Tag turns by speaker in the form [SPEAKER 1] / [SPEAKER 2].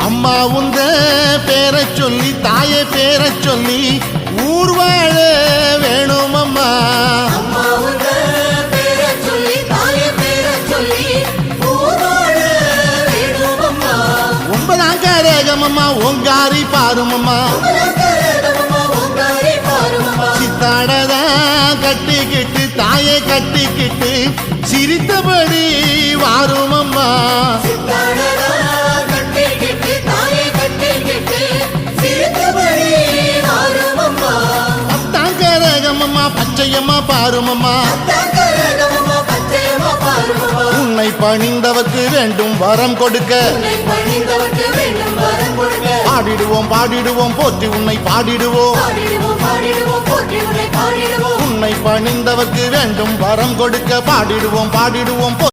[SPEAKER 1] அம்மா உந்த பேரை சொல்லி தாய பேரை சொல்லி ஊர் வாழ வேணும் அம்மா. ஒன்பதாம் கரகம் அம்மா ஓங்காரி பாரும் அம்மா
[SPEAKER 2] உலகரகமம்மா, உங்காரி பாருமம்மா.
[SPEAKER 1] சித்தாடதான் கட்டிக்கிட்டு தாயை கட்டிக்கிட்டு சிரித்தபடி வாரும் பச்சையம்மா
[SPEAKER 2] பாருமம்மா.
[SPEAKER 1] உன்னை பணிந்தவர்க்கு வேண்டும் வரம் கொடுக்க. பாடிடுவோம் பாடிடுவோம் போற்றி உன்னை பாடிடுவோம்.
[SPEAKER 2] உன்னை பாடிடுவோம்
[SPEAKER 1] பணிந்தவர்க்கு வேண்டும் வரம் கொடுக்க. பாடிடுவோம் பாடிடுவோம்